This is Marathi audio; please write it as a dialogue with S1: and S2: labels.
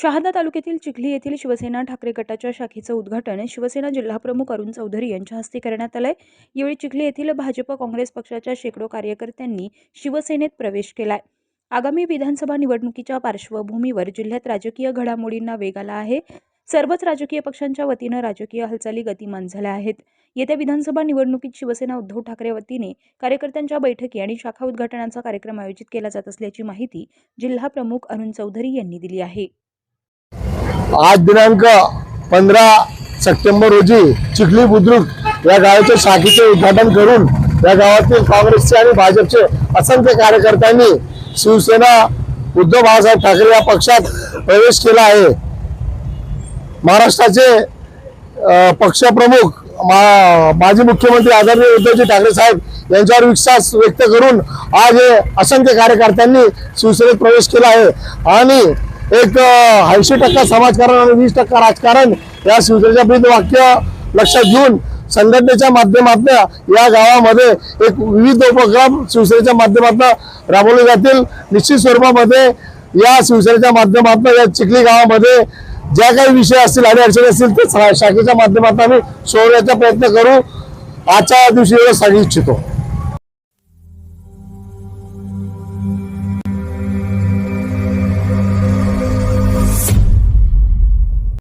S1: शहादा तालुक्यातील चिखली येथील शिवसेना ठाकरे गटाच्या शाखेचं उद्घाटन शिवसेना जिल्हाप्रमुख अरुण चौधरी यांच्या हस्ते करण्यात आलंय. यावेळी चिखली येथील भाजप काँग्रेस पक्षाच्या शेकडो कार्यकर्त्यांनी शिवसेनेत प्रवेश केलाय. आगामी विधानसभा निवडणुकीच्या पार्श्वभूमीवर जिल्ह्यात राजकीय घडामोडींना वेग आला आहे. सर्वच राजकीय पक्षांच्या वतीनं राजकीय हालचाली गतिमान झाल्या आहेत. येत्या विधानसभा निवडणुकीत शिवसेना उद्धव ठाकरे वतीने कार्यकर्त्यांच्या बैठकी आणि शाखा उद्घाटनाचा कार्यक्रम आयोजित केला जात असल्याची माहिती जिल्हा प्रमुख अरुण चौधरी यांनी दिली आहे.
S2: आज दिनांक पंधरा सप्टेंबर रोजी चिखली बुद्रुक या गावाच्या शाखेचे उद्घाटन करून या गावातील काँग्रेसचे आणि भाजपचे असंख्य कार्यकर्त्यांनी शिवसेना उद्धव बाळासाहेब ठाकरे या पक्षात प्रवेश केला आहे. महाराष्ट्राचे पक्षप्रमुख मा- माजी मुख्यमंत्री आदरणीय उद्धवजी ठाकरे साहेब यांच्यावर विश्वास व्यक्त करून आज हे असंख्य कार्यकर्त्यांनी शिवसेनेत प्रवेश केला आहे. आणि एक ऐंशी टक्का समाजकारण आणि वीस टक्का राजकारण या शिवसेनेच्या ब्रीद वाक्य लक्षात घेऊन संघटनेच्या माध्यमातून या गावामध्ये एक विविध उपक्रम शिवसेनेच्या माध्यमातून राबवले जातील. निश्चित स्वरूपामध्ये या शिवसेनेच्या माध्यमातून या चिखली गावामध्ये ज्या काही विषय असतील आणि अडचणी असतील ते शा- शाखेच्या माध्यमातून आम्ही सोडवण्याचा प्रयत्न करू. आजच्या दिवशी एवढं सांगू इच्छितो.